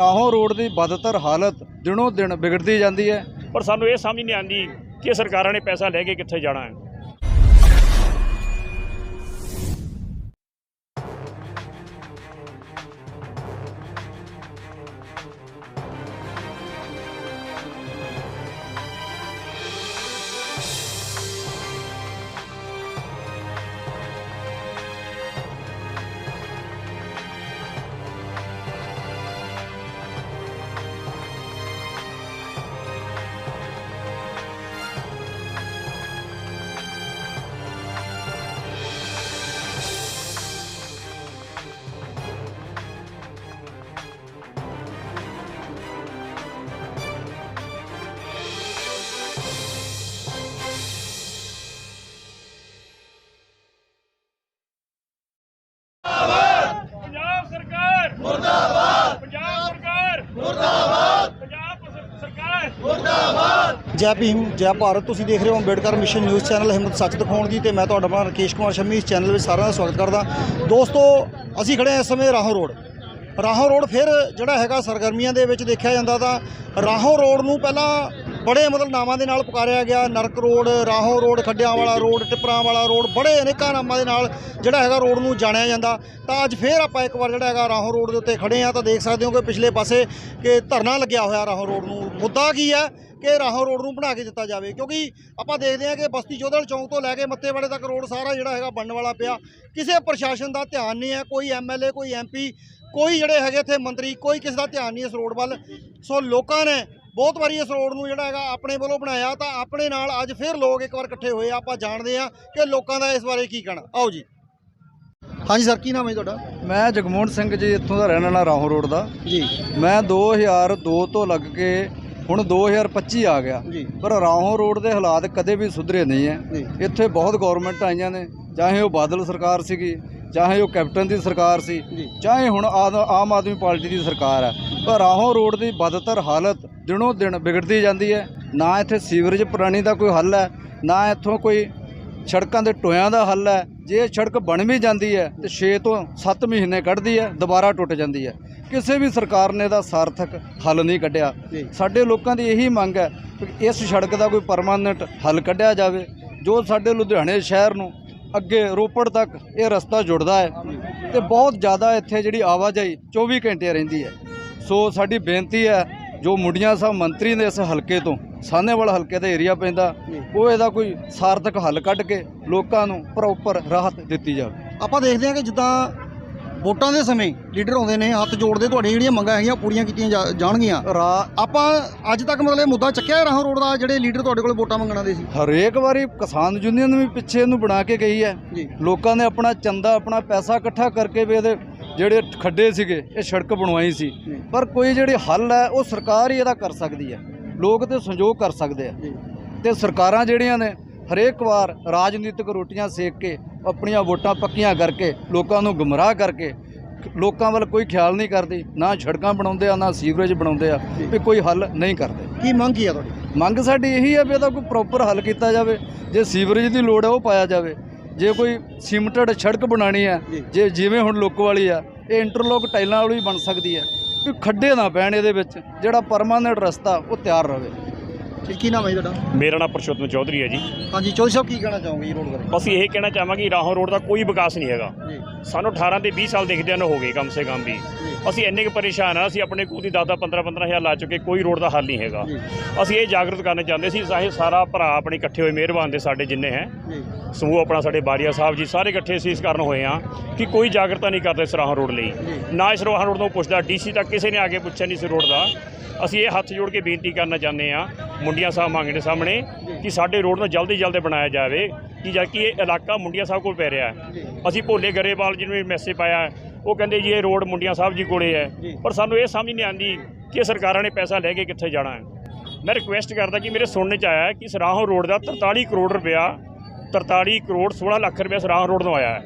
ਰਾਹੋਂ road ਦੀ ਬਦਤਰ ਹਾਲਤ ਦਿਨੋਂ ਦਿਨ ਵਿਗੜਦੀ ਜਾਂਦੀ ਹੈ। ਪਰ ਸਾਨੂੰ ਇਹ ਸਮਝ ਨਹੀਂ ਆਉਂਦੀ ਕਿ ਸਰਕਾਰਾਂ ਨੇ ਪੈਸਾ ਲੈ ਕੇ ਕਿੱਥੇ ਜਾਣਾ ਹੈ। ਸਰਕਾਰ ਜੈ ਭੀਮ, ਜੈ ਭਾਰਤ। ਤੁਸੀਂ ਦੇਖ ਰਹੇ ਹੋ ਅੰਬੇਡਕਰ ਮਿਸ਼ਨ ਨਿਊਜ਼ ਚੈਨਲ ਹਿੰਮਤ ਸੱਚ ਦਿਖਾਉਣ ਦੀ ਤੇ ਮੈਂ ਤੁਹਾਡਾ ਆਪਣਾ ਰਕੇਸ਼ ਕੁਮਾਰ ਸ਼ਮੀ ਇਸ ਚੈਨਲ ਵਿੱਚ ਸਾਰਿਆਂ ਦਾ ਸਵਾਗਤ ਕਰਦਾ। ਦੋਸਤੋ, ਅਸੀਂ ਖੜੇ ਹਾਂ ਇਸ ਸਮੇਂ ਰਾਹੋਂ ਰੋਡ। ਰਾਹੋਂ ਰੋਡ ਫਿਰ ਜਿਹੜਾ ਹੈਗਾ ਸਰਗਰਮੀਆਂ ਦੇ ਵਿੱਚ ਦੇਖਿਆ ਜਾਂਦਾ ਤਾਂ ਰਾਹੋਂ ਰੋਡ ਨੂੰ ਪਹਿਲਾਂ ਬੜੇ ਮਤਲਬ ਨਾਮਾਂ ਦੇ ਨਾਲ ਪੁਕਾਰਿਆ ਗਿਆ ਨਰਕ ਰੋਡ ਰਾਹੋਂ ਰੋਡ ਖੱਡਿਆਂ ਵਾਲਾ ਰੋਡ ਟਿੱਪਰਾਂ ਵਾਲਾ ਰੋਡ ਬੜੇ ਅਨੇਕਾਂ ਨਾਮਾਂ ਦੇ ਨਾਲ ਜਿਹੜਾ ਹੈਗਾ ਰੋਡ ਨੂੰ ਜਾਣਿਆ ਜਾਂਦਾ। ਤਾਂ ਅੱਜ ਫੇਰ ਆਪਾਂ ਇੱਕ ਵਾਰ ਜਿਹੜਾ ਹੈਗਾ ਰਾਹੋਂ ਰੋਡ ਦੇ ਉੱਤੇ ਖੜੇ ਆ ਤਾਂ ਦੇਖ ਸਕਦੇ ਹੋ ਕਿ ਪਿਛਲੇ ਪਾਸੇ ਕਿ ਧਰਨਾ ਲੱਗਿਆ ਹੋਇਆ ਰਾਹੋਂ ਰੋਡ ਨੂੰ। ਮੁੱਦਾ ਕੀ ਹੈ ਕਿ ਰਾਹੋਂ ਰੋਡ ਨੂੰ ਬਣਾ ਕੇ ਦਿੱਤਾ ਜਾਵੇ ਕਿਉਂਕਿ ਆਪਾਂ ਦੇਖਦੇ ਹਾਂ ਕਿ ਬਸਤੀ ਚੌਧਲ ਚੌਂਕ ਤੋਂ ਲੈ ਕੇ ਮੱਤੇਵਾੜੇ ਤੱਕ ਰੋਡ ਸਾਰਾ ਜਿਹੜਾ ਹੈਗਾ ਬਣਨ ਵਾਲਾ ਪਿਆ। ਕਿਸੇ ਪ੍ਰਸ਼ਾਸਨ ਦਾ ਧਿਆਨ ਨਹੀਂ ਹੈ ਕੋਈ ਐਮਐਲਏ ਕੋਈ ਐਮਪੀ ਕੋਈ ਜਿਹੜੇ ਹੈਗੇ ਇੱਥੇ ਮੰਤਰੀ ਕੋਈ ਕਿਸੇ ਦਾ ਧਿਆਨ ਨਹੀਂ ਇਸ ਰੋਡ ਵੱਲ। ਸੋ ਲੋਕਾਂ ਨੇ ਬਹੁਤ ਵਾਰੀ ਇਸ ਰੋਡ ਨੂੰ ਜਿਹੜਾ ਹੈਗਾ ਆਪਣੇ ਵੱਲੋਂ ਬਣਾਇਆ ਤਾਂ ਆਪਣੇ ਨਾਲ ਅੱਜ ਫਿਰ ਲੋਕ ਇੱਕ ਵਾਰ ਇਕੱਠੇ ਹੋਏ ਆਪਾਂ ਜਾਣਦੇ ਆ ਕਿ ਲੋਕਾਂ ਦਾ ਇਸ ਬਾਰੇ ਕੀ ਕਹਿਣਾ। ਆਓ ਜੀ। ਹਾਂਜੀ ਸਰ ਕੀ ਨਾਮ ਹੈ ਤੁਹਾਡਾ? ਮੈਂ ਜਗਮੋਹਨ ਸਿੰਘ ਜੀ ਇੱਥੋਂ ਦਾ ਰਹਿਣ ਵਾਲਾ ਰਾਹੋਂ ਰੋਡ ਦਾ। ਜੀ। ਮੈਂ 2002 ਤੋਂ ਲੱਗ ਕੇ ਹੁਣ 2025 ਆ ਗਿਆ। ਪਰ ਰਾਹੋਂ ਰੋਡ ਦੇ ਹਾਲਾਤ ਕਦੇ ਵੀ ਸੁਧਰੇ ਨਹੀਂ ਹੈ ਇੱਥੇ ਬਹੁਤ ਗਵਰਨਮੈਂਟ ਆਈਆਂ ਨੇ ਚਾਹੇ ਉਹ ਬਾਦਲ ਸਰਕਾਰ ਸੀਗੀ ਚਾਹੇ ਉਹ ਕੈਪਟਨ ਦੀ ਸਰਕਾਰ ਸੀ ਚਾਹੇ ਹੁਣ ਆਮ ਆਦਮੀ ਪਾਰਟੀ ਦੀ ਸਰਕਾਰ ਹੈ ਪਰ ਰਾਹੋਂ ਰੋਡ ਦੀ ਬਦਤਰ ਹਾਲਤ ਦਿਨੋਂ ਦਿਨ ਵਿਗੜਦੀ ਜਾਂਦੀ ਹੈ। ਨਾ ਇੱਥੇ ਸੀਵਰੇਜ ਪੁਰਾਣੀ ਦਾ ਕੋਈ ਹੱਲ ਹੈ ਨਾ ਇੱਥੋਂ ਕੋਈ ਸੜਕਾਂ ਦੇ ਟੋਇਆਂ ਦਾ ਹੱਲ ਹੈ। ਜੇ ਇਹ ਸੜਕ ਬਣ ਵੀ ਜਾਂਦੀ ਹੈ ਤੇ 6 ਤੋਂ 7 ਮਹੀਨੇ ਕੱਢਦੀ ਹੈ ਦੁਬਾਰਾ ਟੁੱਟ ਜਾਂਦੀ ਹੈ। ਕਿਸੇ ਵੀ ਸਰਕਾਰ ਨੇ ਇਹਦਾ ਸਾਰਥਕ ਹੱਲ ਨਹੀਂ ਕੱਢਿਆ। ਸਾਡੇ ਲੋਕਾਂ ਦੀ ਇਹੀ ਮੰਗ ਹੈ ਕਿ ਇਸ ਸੜਕ ਦਾ ਕੋਈ ਪਰਮਾਨੈਂਟ ਹੱਲ ਕੱਢਿਆ ਜਾਵੇ। ਜੋ ਸਾਡੇ ਲੁਧਿਆਣੇ ਸ਼ਹਿਰ ਨੂੰ ਅੱਗੇ ਰੋਪੜ ਤੱਕ ਇਹ ਰਸਤਾ ਜੁੜਦਾ ਹੈ ਤੇ ਬਹੁਤ ਜ਼ਿਆਦਾ ਇੱਥੇ ਜਿਹੜੀ ਆਵਾਜਾਈ 24 ਘੰਟੇ ਰਹਿੰਦੀ ਹੈ। ਸੋ ਸਾਡੀ ਬੇਨਤੀ ਹੈ, ਜੋ ਮੁੰਡੀਆਂ ਸਾਹਿਬ ਮੰਤਰੀ ਨੇ ਇਸ ਹਲਕੇ ਤੋਂ, ਸਾਹਨੇਵਾਲ ਹਲਕੇ ਦਾ ਏਰੀਆ ਪੈਂਦਾ, ਉਹ ਇਹਦਾ ਕੋਈ ਸਾਰਥਕ ਹੱਲ ਕੱਢ ਕੇ ਲੋਕਾਂ ਨੂੰ ਪ੍ਰੋਪਰ ਰਾਹਤ ਦਿੱਤੀ ਜਾਵੇ। ਆਪਾਂ ਦੇਖਦੇ ਹਾਂ ਕਿ ਜਿੱਦਾਂ ਵੋਟਾਂ ਦੇ ਸਮੇਂ ਲੀਡਰ ਆਉਂਦੇ ਨੇ ਹੱਥ ਜੋੜਦੇ ਤੁਹਾਡੀਆਂ ਜਿਹੜੀਆਂ ਮੰਗਾਂ ਹੈਗੀਆਂ ਪੂਰੀਆਂ ਕੀਤੀਆਂ ਜਾਣਗੀਆਂ। ਆਪਾਂ ਅੱਜ ਤੱਕ ਮਤਲਬ ਇਹ ਮੁੱਦਾ ਚੱਕਿਆ ਰਾਹੋਂ ਰੋਡ ਦਾ ਜਿਹੜੇ ਲੀਡਰ ਤੁਹਾਡੇ ਕੋਲ ਵੋਟਾਂ ਮੰਗਣ ਆਉਂਦੇ ਸੀ? ਹਰੇਕ ਵਾਰੀ ਕਿਸਾਨ ਯੂਨੀਅਨ ਵੀ ਪਿੱਛੇ ਇਹਨੂੰ ਬਣਾ ਕੇ ਗਈ ਹੈ। ਲੋਕਾਂ ਨੇ ਆਪਣਾ ਚੰਦਾ ਆਪਣਾ ਪੈਸਾ ਇਕੱਠਾ ਕਰਕੇ ਵੀ ਇਹਦੇ ਜਿਹੜੇ ਖੱਡੇ ਸੀਗੇ ਇਹ ਸੜਕ ਬਣਵਾਈ ਸੀ। ਪਰ ਕੋਈ ਜਿਹੜੀ ਹੱਲ ਹੈ ਉਹ ਸਰਕਾਰ ਹੀ ਇਹਦਾ ਕਰ ਸਕਦੀ ਹੈ। ਲੋਕ ਤੇ ਸੰਯੋਗ ਕਰ ਸਕਦੇ ਆ। ਤੇ ਸਰਕਾਰਾਂ ਜਿਹੜੀਆਂ ਨੇ ਹਰੇਕ ਵਾਰ ਰਾਜਨੀਤਿਕ ਰੋਟੀਆਂ ਸੇਕ ਕੇ ਆਪਣੀਆਂ ਵੋਟਾਂ ਪੱਕੀਆਂ ਕਰਕੇ ਲੋਕਾਂ ਨੂੰ ਗੁੰਮਰਾਹ ਕਰਕੇ ਲੋਕਾਂ ਵੱਲ ਕੋਈ ਖਿਆਲ ਨਹੀਂ ਕਰਦੀ ਨਾ ਸੜਕਾਂ ਬਣਾਉਂਦੇ ਆ ਨਾ ਸੀਵਰੇਜ ਬਣਾਉਂਦੇ ਆ ਵੀ ਕੋਈ ਹੱਲ ਨਹੀਂ ਕਰਦੇ। ਕੀ ਮੰਗ ਕੀ ਆ ਤੁਹਾਡੀ? ਮੰਗ ਸਾਡੀ ਇਹੀ ਹੈ ਵੀ ਇਹਦਾ ਕੋਈ ਪ੍ਰੋਪਰ ਹੱਲ ਕੀਤਾ ਜਾਵੇ ਜੇ ਸੀਵਰੇਜ ਦੀ ਲੋੜ ਹੈ ਉਹ ਪਾਇਆ ਜਾਵੇ। ਜੇ ਕੋਈ ਸੀਮਟਡ ਸੜਕ ਬਣਾਣੀ ਹੈ ਜੀ। ਜਿਵੇਂ ਹੁਣ ਲੋਕੋ ਵਾਲੀ ਆ ਇਹ ਇੰਟਰਲੋਕ ਟਾਈਲਾਂ ਵਾਲੀ ਬਣ ਸਕਦੀ ਹੈ ਵੀ ਖੱਡੇ ਨਾ ਪੈਣ ਇਹਦੇ ਵਿੱਚ ਜਿਹੜਾ ਪਰਮਾਨੈਂਟ ਰਸਤਾ ਉਹ ਤਿਆਰ ਰਵੇ ਕੀ- ਕੀ ਨਾਮ ਹੈ ਜੀ ਤੁਹਾਡਾ? ਮੇਰਾ ਨਾਮ ਪਰਸ਼ੋਤਮ ਚੌਧਰੀ ਹੈ ਜੀ। ਹਾਂਜੀ ਚੌਧਰੀ ਸਾਹਿਬ ਕੀ ਕਹਿਣਾ ਚਾਹੋਗੇ ਜੀ ਰੋਡ ਬਾਰੇ? ਅਸੀਂ ਇਹ ਕਹਿਣਾ ਚਾਹਾਂਗੇ ਕਿ ਰਾਹੋਂ ਰੋਡ ਦਾ ਕੋਈ ਵਿਕਾਸ ਨਹੀਂ ਹੈਗਾ। ਜੀ। ਸਾਨੂੰ 18 ਤੇ 20 ਸਾਲ ਦੇਖਦਿਆਂ ਨੂੰ ਹੋ ਗਏ ਕਮ ਸੇ ਕਮ ਵੀ। ਅਸੀਂ ਇੰਨੇ ਕੁ ਪਰੇਸ਼ਾਨ ਆ ਅਸੀਂ ਆਪਣੇ ਕੋਲ ਦੀ 10 15 15 ਹਜ਼ਾਰ ਲਾ ਚੁੱਕੇ ਕੋਈ ਰੋਡ ਦਾ ਹੱਲ ਨਹੀਂ ਹੈਗਾ। ਅਸੀਂ ਇਹ ਜਾਗਰੂਕ ਕਰਨਾ ਚਾਹੁੰਦੇ ਸੀ ਸਾਰੇ ਸਾਰਾ ਭਰਾ ਆਪਣੇ ਇਕੱਠੇ ਹੋਏ ਮਿਹਰਬਾਨ ਦੇ ਸਾਡੇ ਜਿੰਨੇ ਹੈ। ਸਮੂਹ ਆਪਣਾ ਸਾਡੇ ਬਾਰੀਆ ਸਾਹਿਬ ਜੀ ਸਾਰੇ ਇਕੱਠੇ ਅਸੀਂ ਇਸ ਕਾਰਨ ਹੋਏ ਆ ਕਿ ਕੋਈ ਜਾਗਰਤਾ ਨਹੀਂ ਕਰਦਾ ਇਸ ਰਾਹ ਰੋਡ ਲਈ। ਨਾ ਇਸ ਰਾਹ ਰੋਡ ਤੋਂ ਪੁੱਛਦਾ ਡੀਸੀ ਤੱਕ ਕਿਸੇ ਨੇ ਆ ਕੇ ਪੁੱਛਿਆ ਨਹੀਂ ਇਸ ਰੋਡ ਦਾ। ਅਸੀਂ ਇਹ ਹੱਥ ਜੋੜ ਕੇ ਬੇਨਤੀ ਕਰਨਾ ਚਾਹੁੰਦੇ ਆ ਮੁੰਡਿਆਂ ਸਾਹਿਬ ਮੰਗਣ ਦੇ ਸਾਹਮਣੇ ਕਿ ਸਾਡੇ ਰੋਡ ਨੂੰ ਜਲਦੀ ਜਲਦੀ ਬਣਾਇਆ ਜਾਵੇ ਕਿ ਜਦ ਕਿ ਇਹ ਇਲਾਕਾ ਮੁੰਡਿਆਂ ਸਾਹਿਬ ਕੋਲ ਪੈ ਰਿਹਾ ਹੈ। ਅਸੀਂ ਭੋਲੇ ਗਰੇਵਾਲ ਜੀ ਨੂੰ ਵੀ ਮੈਸੇਜ ਪਾਇਆ। ਉਹ ਕਹਿੰਦੇ ਜੀ ਇਹ ਰੋਡ ਮੁੰਡਿਆਂ ਸਾਹਿਬ ਜੀ ਕੋਲੇ ਹੈ। ਪਰ ਸਾਨੂੰ ਇਹ ਸਮਝ ਨਹੀਂ ਆਉਂਦੀ ਕਿ ਸਰਕਾਰਾਂ ਨੇ ਪੈਸਾ ਲੈ ਕੇ ਕਿੱਥੇ ਜਾਣਾ ਹੈ। ਮੈਂ ਰਿਕੁਐਸਟ ਕਰਦਾ ਕਿ ਮੇਰੇ ਸੁਣਨ ਚ ਆਇਆ ਕਿ ਸਰਾਹੋਂ ਰੋਡ ਦਾ 43 ਕਰੋੜ ਰੁਪਇਆ 43 ਕਰੋੜ 16 ਲੱਖ ਰੁਪਇਆ ਸਰਾਹੋਂ ਰੋਡ ਤੋਂ ਆਇਆ ਹੈ।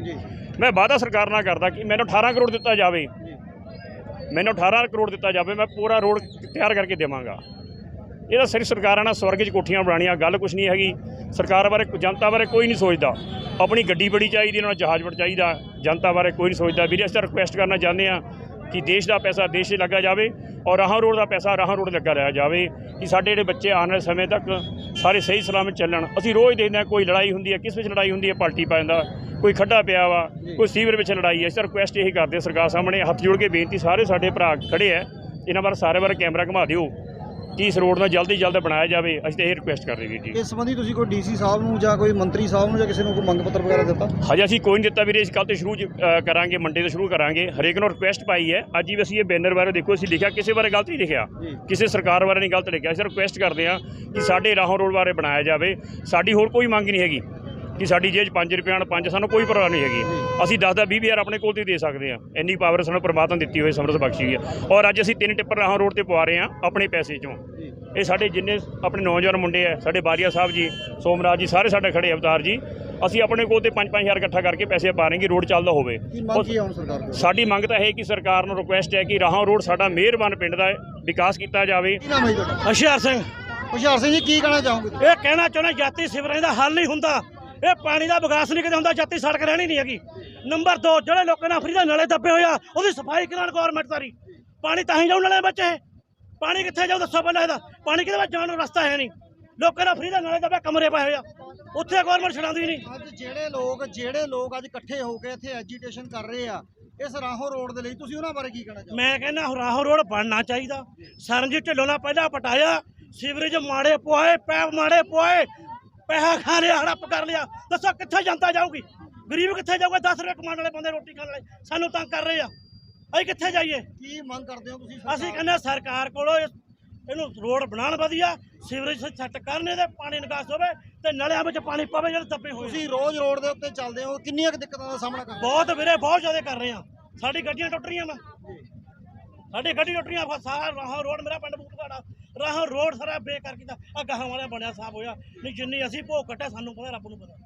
ਮੈਂ ਵਾਅਦਾ ਸਰਕਾਰ ਨਾਲ ਕਰਦਾ ਕਿ ਮੈਨੂੰ 18 ਕਰੋੜ ਦਿੱਤਾ ਜਾਵੇ। ਮੈਨੂੰ 18 ਕਰੋੜ ਦਿੱਤਾ ਜਾਵੇ ਮੈਂ ਪੂਰਾ ਰੋਡ ਤਿਆਰ ਕਰਕੇ ਦੇਵਾਂਗਾ। ਇਹਦਾ ਸਿਰ ਸਰਕਾਰਾਂ ਨਾਲ ਸਵਰਗ 'ਚ ਕੋਠੀਆਂ ਬਣਾਉਣੀਆਂ, ਗੱਲ ਕੁਛ ਨਹੀਂ ਹੈਗੀ। ਸਰਕਾਰ ਬਾਰੇ, ਜਨਤਾ ਬਾਰੇ ਕੋਈ ਨਹੀਂ ਸੋਚਦਾ। ਆਪਣੀ ਗੱਡੀ ਬੜੀ ਚਾਹੀਦੀ, ਇਹਨਾਂ ਨੂੰ ਜਹਾਜ਼ ਬੜਾ ਚਾਹੀਦਾ। ਜਨਤਾ ਬਾਰੇ ਕੋਈ ਨਹੀਂ ਸੋਚਦਾ। ਵੀਰੇ, ਅਸੀਂ ਤਾਂ ਰਿਕੁਐਸਟ ਕਰਨਾ ਚਾਹੁੰਦੇ ਆ ਕਿ ਦੇਸ਼ ਦਾ ਪੈਸਾ ਦੇਸ਼ 'ਚ ਲੱਗਾ ਜਾਵੇ ਔਰ ਰਾਹਾਂ ਰੋਡ ਦਾ ਪੈਸਾ ਰਾਹਾਂ ਰੋਡ ਲੱਗਾ ਰਿਹਾ ਜਾਵੇ ਕਿ ਸਾਡੇ ਜਿਹੜੇ ਬੱਚੇ ਆਉਣ ਵਾਲੇ ਸਮੇਂ ਤੱਕ ਸਾਰੇ ਸਹੀ ਸਲਾਮਤ ਚੱਲਣ। ਅਸੀਂ ਰੋਜ਼ ਦੇਖਦੇ ਹਾਂ ਕੋਈ ਲੜਾਈ ਹੁੰਦੀ ਹੈ, ਕਿਸ ਵਿੱਚ ਲੜਾਈ ਹੁੰਦੀ ਹੈ, ਪਾਰਟੀ ਪਾ ਜਾਂਦਾ ਕੋਈ ਖੱਡਾ ਪਿਆ ਵਾ, ਕੋਈ ਸੀਵਰ ਵਿੱਚ ਲੜਾਈ ਹੈ। ਇਸ ਰਿਕੁਐਸਟ ਇਹੀ ਕਰਦੇ ਸਰਕਾਰ ਸਾਹਮਣੇ ਹੱਥ ਜੋੜ ਕੇ ਬੇਨਤੀ, ਸਾਰੇ ਸਾਡੇ ਭਰਾ ਖੜੇ ਹੈ। ਇਹਨਾਂ ਬਾਰੇ ਸਾਰੇ ਬਾਰੇ ਕੈਮਰਾ ਘੁਮਾ ਦਿਓ। ਕਿ ਇਸ ਰੋਡ ਨੂੰ ਜਲਦੀ ਜਲਦ ਬਣਾਇਆ ਜਾਵੇ ਅਸੀਂ ਤਾਂ ਇਹ ਰਿਕੁਐਸਟ ਕਰਦੇ ਵੀਰ ਜੀ। ਇਸ ਸੰਬੰਧੀ ਤੁਸੀਂ ਕੋਈ ਡੀਸੀ ਸਾਹਿਬ ਨੂੰ ਜਾਂ ਕੋਈ ਮੰਤਰੀ ਸਾਹਿਬ ਨੂੰ ਜਾਂ ਕਿਸੇ ਨੂੰ ਕੋਈ ਮੰਗ ਪੱਤਰ ਵਗੈਰਾ ਦਿੱਤਾ? ਹਜੇ ਅਸੀਂ ਕੋਈ ਨਹੀਂ ਦਿੱਤਾ ਵੀਰੇ ਇਸ ਕੱਲ੍ਹ ਤੋਂ ਸ਼ੁਰੂ ਕਰਾਂਗੇ ਮੰਡੇ ਤੋਂ ਸ਼ੁਰੂ ਕਰਾਂਗੇ। ਹਰੇਕ ਨੂੰ ਰਿਕੁਐਸਟ ਪਾਈ ਹੈ। ਅੱਜ ਹੀ ਅਸੀਂ ਇਹ ਬੈਨਰ ਬਾਰੇ ਦੇਖੋ ਅਸੀਂ ਲਿਖਿਆ ਕਿਸੇ ਬਾਰੇ ਗਲਤ ਨਹੀਂ ਲਿਖਿਆ। ਕਿਸੇ ਸਰਕਾਰ ਬਾਰੇ ਨਹੀਂ ਗਲਤ ਲਿਖਿਆ। ਅਸੀਂ ਰਿਕੁਐਸਟ ਕਰਦੇ ਹਾਂ ਕਿ ਸਾਡੇ ਰਾਹੋਂ ਰੋਡ ਬਾਰੇ ਬਣਾਇਆ ਜਾਵੇ। ਸਾਡੀ ਹੋਰ ਕੋਈ ਮੰਗ ਨਹੀਂ ਹੈਗੀ। ਕਿ ਸਾਡੀ ਜੇਬ 'ਚ 5 ਰੁਪਏ ਨਾਲ 5 ਸਾਨੂੰ ਕੋਈ ਪਰਵਾਹ ਨਹੀਂ ਹੈਗੀ। ਅਸੀਂ 10 ਦਾ 20 ਹਜ਼ਾਰ ਆਪਣੇ ਕੋਲ ਤੇ ਦੇ ਸਕਦੇ ਹਾਂ। ਇੰਨੀ ਪਾਵਰ ਸਾਨੂੰ ਪ੍ਰਮਾਤਮਾ ਦਿੱਤੀ ਹੋਈ ਸਮਰਥ ਬਖਸ਼ੀ ਹੈ। ਔਰ ਅੱਜ ਅਸੀਂ ਤਿੰਨ ਟਿੱਪਰ ਰਾਹੋਂ ਰੋਡ ਤੇ ਪਵਾ ਰਹੇ ਹਾਂ ਆਪਣੇ ਪੈਸੇ 'ਚੋਂ। ਇਹ ਸਾਡੇ ਜਿੰਨੇ ਆਪਣੇ ਨੌਜਵਾਨ ਮੁੰਡੇ ਆ ਸਾਡੇ ਬਾਰੀਆ ਸਾਹਿਬ ਜੀ ਸੋਮਰਾਜ ਜੀ ਸਾਰੇ ਸਾਡੇ ਖੜੇ ਅਵਤਾਰ ਜੀ। ਅਸੀਂ ਆਪਣੇ ਕੋਲ ਤੇ 5-5000 ਇਕੱਠਾ ਕਰਕੇ ਪੈਸੇ ਪਾ ਰਹੇ ਹਾਂ ਕਿ ਰੋਡ ਚੱਲਦਾ ਹੋਵੇ ਸਾਡੀ ਮੰਗ ਤਾਂ ਇਹ ਹੈ ਕਿ ਸਰਕਾਰ ਨੂੰ ਰਿਕੁਐਸਟ ਹੈ ਕਿ ਰਾਹਾਂ ਰੋਡ ਸਾਡਾ ਮਿਹਰਬਾਨ ਪਿੰਡ ਦਾ ਹੈ ਵਿਕਾਸ ਕੀਤਾ ਜਾਵੇ। ਹੁਸ਼ਿਆਰ ਸਿੰਘ। ਹੁਸ਼ਿਆਰ ਸਿੰਘ ਜੀ ਕੀ ਕਹਿਣਾ ਚਾਹੋਗੇ ਇਹ ਕਹਿਣਾ ਚਾਹੁੰਦਾ ਜਾਤੀ ਸਿਵਰਾਂ ਦਾ ਹੱਲ ਨਹੀਂ ਹੁੰਦਾ। ਇਹ ਪਾਣੀ ਦਾ ਵਿਕਾਸ ਨਹੀਂ ਕਿਤੇ ਹੁੰਦਾ ਜਾਤੀ ਸੜਕ ਰਹਿਣੀ ਨਹੀਂ ਹੈਗੀ। ਨੰਬਰ 2 ਜਿਹੜੇ ਲੋਕਾਂ ਨੇ ਫਰੀ ਦੇ ਨਾਲੇ ਦੱਬੇ ਹੋਇਆ ਉਹਦੀ ਸਫ਼ਾਈ ਕਰਾਉਣ ਗਵਰਨਮੈਂਟ ਸਾਰੀ। ਪਾਣੀ ਤਾਂ ਹੀ ਜਾਊ ਨਾਲੇ ਬੱਚੇ। ਪਾਣੀ ਕਿੱਥੇ ਜਾਊ ਦੱਸੋ ਪਹਿਲਾਂ ਇਹਦਾ। ਪਾਣੀ ਵਿੱਚ ਜਾਣ ਨੂੰ ਰਸਤਾ ਹੈ ਨਹੀਂ। ਲੋਕਾਂ ਨੇ ਫਰੀ ਦੇ ਨਾਲੇ ਦੱਬੇ ਕਮਰੇ ਪਾਏ ਹੋਇਆ ਉੱਥੇ ਗਵਰਨਮੈਂਟ ਛਡਾਉਂਦੀ ਨਹੀਂ। ਅੱਜ ਜਿਹੜੇ ਲੋਕ ਜਿਹੜੇ ਲੋਕ ਅੱਜ ਇਕੱਠੇ ਹੋ ਕੇ ਇੱਥੇ ਐਜੀਟੇਸ਼ਨ ਕਰ ਰਹੇ ਆ ਇਸ ਰਾਹੋਂ ਰੋਡ ਦੇ ਲਈ ਤੁਸੀਂ ਉਹਨਾਂ ਬਾਰੇ ਕੀ ਕਹਿਣਾ ਚਾਹੋਗੇ? ਮੈਂ ਕਹਿੰਦਾ ਰਾਹੋਂ ਰੋਡ ਬਣਨਾ ਚਾਹੀਦਾ। ਸਰਨਜੀਤ ਢਿੱਲੋਂ ਨਾਲ ਪਹਿਲਾਂ ਪਟਾਇਆ ਸੀਵਰੇਜ ਮਾੜੇ ਪਵਾਏ ਪੈਪ ਮਾੜੇ ਪਵਾਏ ਪੈਸਾ ਖਾ ਲਿਆ ਹੜੱਪ ਕਰ ਲਿਆ। ਦੱਸੋ ਕਿੱਥੇ ਜਨਤਾ ਜਾਊਗੀ? ਗਰੀਬ ਕਿੱਥੇ ਜਾਊਗਾ? 10 ਰੁਪਏ ਕਮਾਉਣ ਵਾਲੇ ਬੰਦੇ ਰੋਟੀ ਖਾਣ ਵਾਲੇ। ਸਾਨੂੰ ਤੰਗ ਕਰ ਰਹੇ ਆ। ਅਸੀਂ ਕਿੱਥੇ ਜਾਈਏ? ਕੀ ਮੰਗ ਕਰਦੇ ਹੋ ਤੁਸੀਂ ਅਸੀਂ ਕਹਿੰਦੇ ਸਰਕਾਰ ਕੋਲੋਂ ਇਹ- ਇਹਨੂੰ ਰੋਡ ਬਣਾਉਣ ਵਧੀਆ ਸੀਵਰੇਜ ਸੈੱਟ ਕਰਨ ਇਹਦੇ ਪਾਣੀ ਨਿਕਾਸ ਹੋਵੇ ਤੇ ਨਲਿਆਂ ਵਿੱਚ ਪਾਣੀ ਪਵੇ ਜਿਹੜੇ ਦੱਬੇ ਹੋਏ ਤੁਸੀਂ ਰੋਜ਼ ਰੋਡ ਦੇ ਉੱਤੇ ਚੱਲਦੇ ਹੋ ਕਿੰਨੀਆਂ ਕੁ ਦਿੱਕਤਾਂ ਦਾ ਸਾਹਮਣਾ ਕਰਦੇ ਬਹੁਤ ਵੀਰੇ ਬਹੁਤ ਜ਼ਿਆਦਾ ਕਰ ਰਹੇ ਆ। ਸਾਡੀ ਗੱਡੀਆਂ ਟੁੱਟ ਰਹੀਆਂ ਵਾ। ਸਾਡੀ ਗੱਡੀ ਟੁੱਟ ਰਹੀਆਂ ਰਾਹੋਂ ਰੋਡ ਮੇਰਾ ਪਿੰਡ ਬੂਟਵਾੜਾ। ਰਾਹੋਂ ਰੋਡ ਸਾਰਾ ਬੇਕਾਰ ਕੀਤਾ। ਆ ਗਾਹਾਂ ਵਾਲਾ ਬਣਿਆ ਸਾਫ਼ ਹੋਇਆ। ਨਹੀਂ ਜਿੰਨੀ ਅਸੀਂ ਭੋਗ ਕੱਟਿਆ, ਸਾਨੂੰ ਪਤਾ, ਰੱਬ ਨੂੰ ਪਤਾ।